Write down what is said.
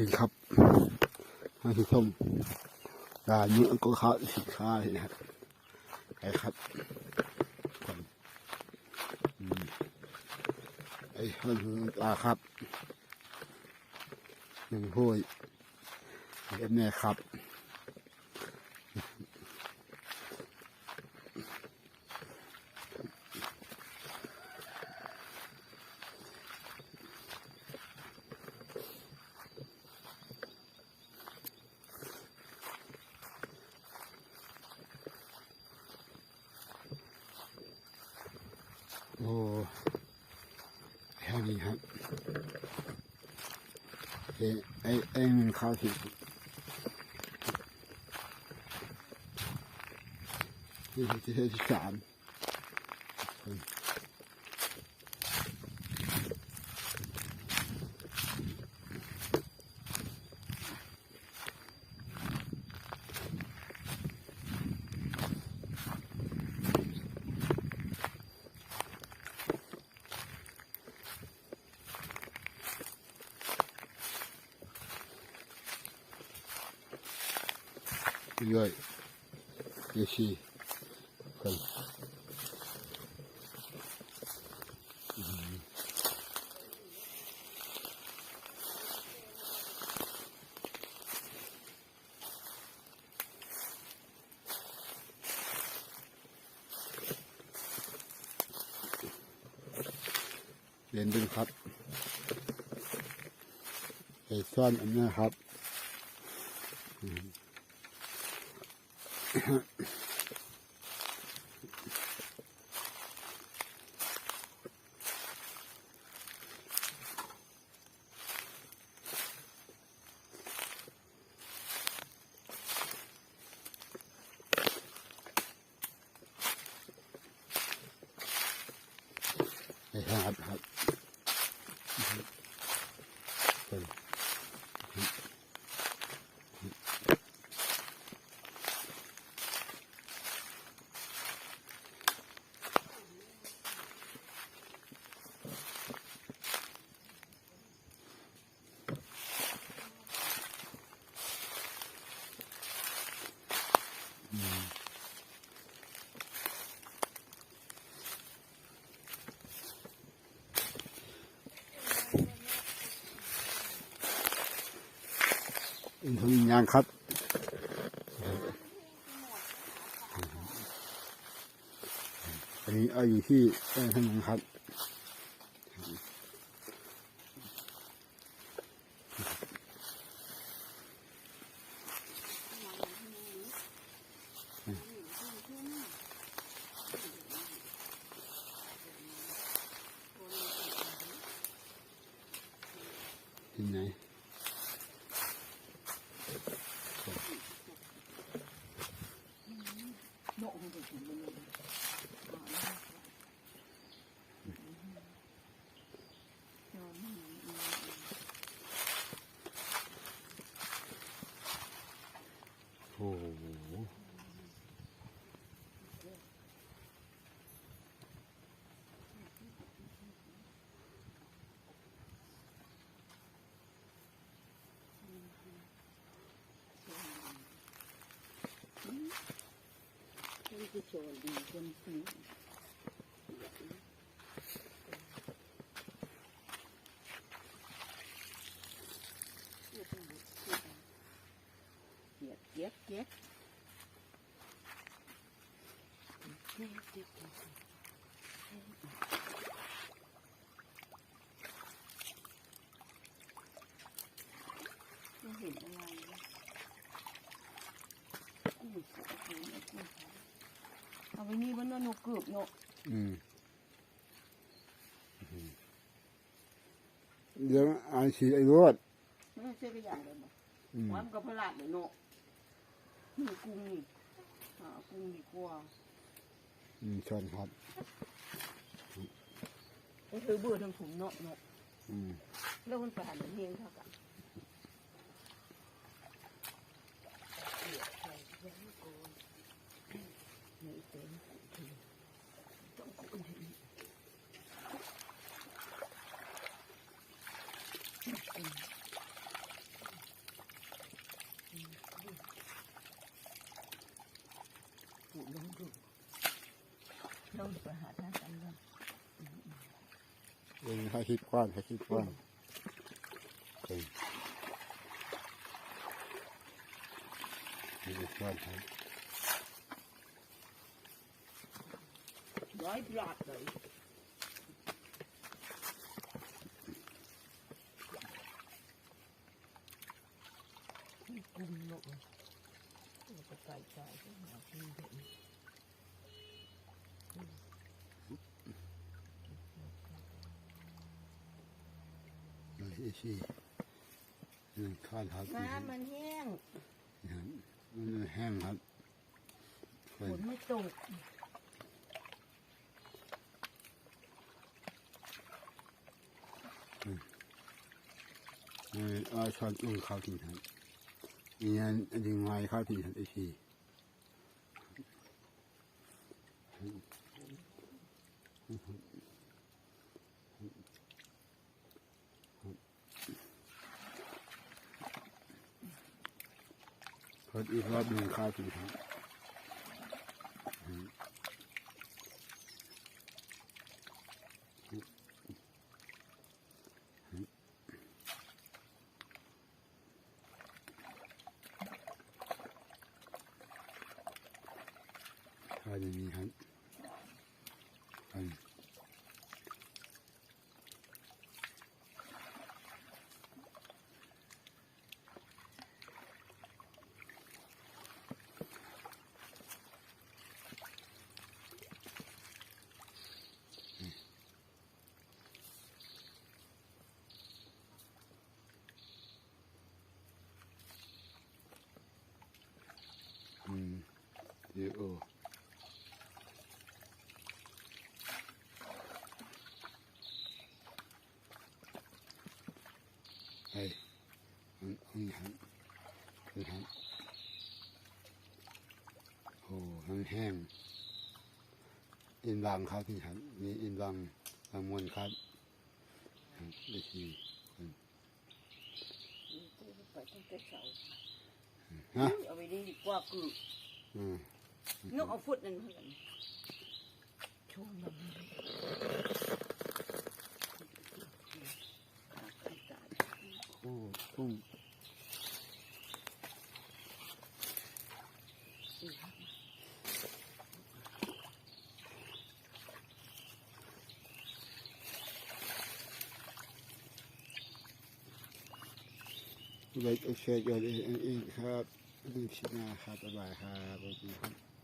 นี่ครับท่านผู้ชมดาเนื้อก็ขาสินค้าเลยนะครับไอ้ครับไอ้ท่านตาครับหนึ่งห้วยเอ้แม่ครับ โอ้แค่นี้ครับเอ้ไอ้ไอ้มันเข้าสิที่ที่ที่สาม ย่อยยี่สี่คนเรียนดึงครับไอ้ซ่อนอันนี้ครับ ครับครับ ทรียางครับอันนี้เอาอยู่ที่แป้งขนครับ ที่ไหนโอ้โห เย็บเย็บเย็บไม่เห็นอะไรอุ้ย เอาไปนี่มันน่ะนกเกือบเนาะอืมเดี๋ยวอ่านสีไอ้รวดไม่ใช่ไปอย่างเลยมั้งอืมวันก็พลาดเลยเนาะนี่กุ้งนี่หากุ้งดีกว่าอืมชอนครับไอ้คือเบื่อทั้งถุงเนาะเนาะอืม แล้วมันไปหาเลี้ยงเท่ากันนี่ งดูลงไปหาท่ากันเลยให้คิดกว้างให้คิดกว้างเองคิดกว้างครัร้อยปลอดเลย แล้วก็ใส่ใจก็หาที่เห็นนี่สิหนึ่ข้านครับน้ำมันแห้งมันแห้งครับฝนไม่ตกนี่เอาชอนอุ้งข้าวกินครับอีนั้นอันนี้ไม้ข้าวกินครับไอชี พออีกรอบหนึ่งข้าวกินครับข้าวอย่างนี้ครับอันอืมเดี๋ยวโอ เฮ้ยมันมันหันมันหันโอ้มันแห้ง อินบางครับที่หันมีอินบางบางมวลครับครับได้ทีไปตั้งแต่เช้าฮะเอาไปดีกว่าคืออืมนกเอาฟุตนั่นเพื่อนช่วงนั้นโอ้ตุ้ง ไล็กเอ็กเซอร์ยอดเองเองครับนี่ชินาครับบ๊ายบายครับสวัสดีครับ